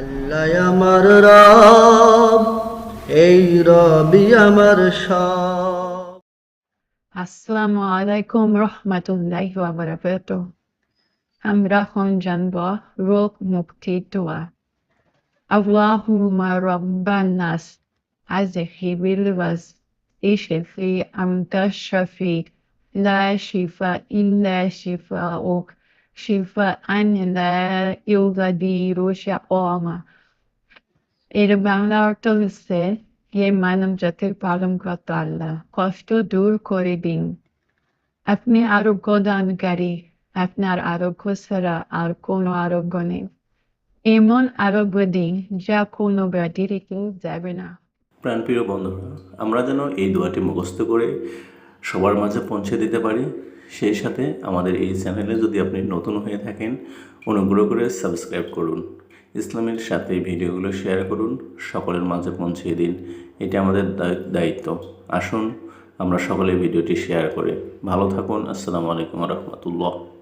আল্লাহ আমার রব, এই রবি আমার সব। আসসালামু আলাইকুম রহমতুল্লাহি ওয়া বারাকাতুহ। আমরা এখন জানব রোগ মুক্তি দোয়া। আল্লাহুম্মা রাব্বান নাস আযহিবিল ওয়াস ইশফি আনতা শাফি, লা শিফা ইল্লা শিফা আন লা ইউগাদিরু শাআমা এর বাংলা অর্থ হচ্ছে হে মানব জাতির পালন কর্তা আল্লাহ কষ্ট দূর করে দিন আপনি আরোগ্য দানকারী আপনার আরোগ্য ছাড়া আর কোনো আরোগ্য নেই এমন আরোগ্য দিন যা কোনো ব্যাধি রেখে যাবে না প্রাণপ্রিয় বন্ধুরা, আমরা যেন এই দোয়াটি মুখস্থ করে সবার মাঝে পৌঁছে দিতে পারি। সেই সাথে আমাদের এই চ্যানেলে যদি আপনি নতুন হয়ে থাকেন, অনুগ্রহ করে সাবস্ক্রাইব করুন। ইসলামের সাথে ভিডিওগুলো শেয়ার করুন, সকলের মাঝে পৌঁছিয়ে দিন। এটা আমাদের দায়- দায়িত্ব। আসুন, আমরা সকলে ভিডিওটি শেয়ার করে। ভালো থাকুন, আসসালামু আলাইকুম রহমতুল্লাহ।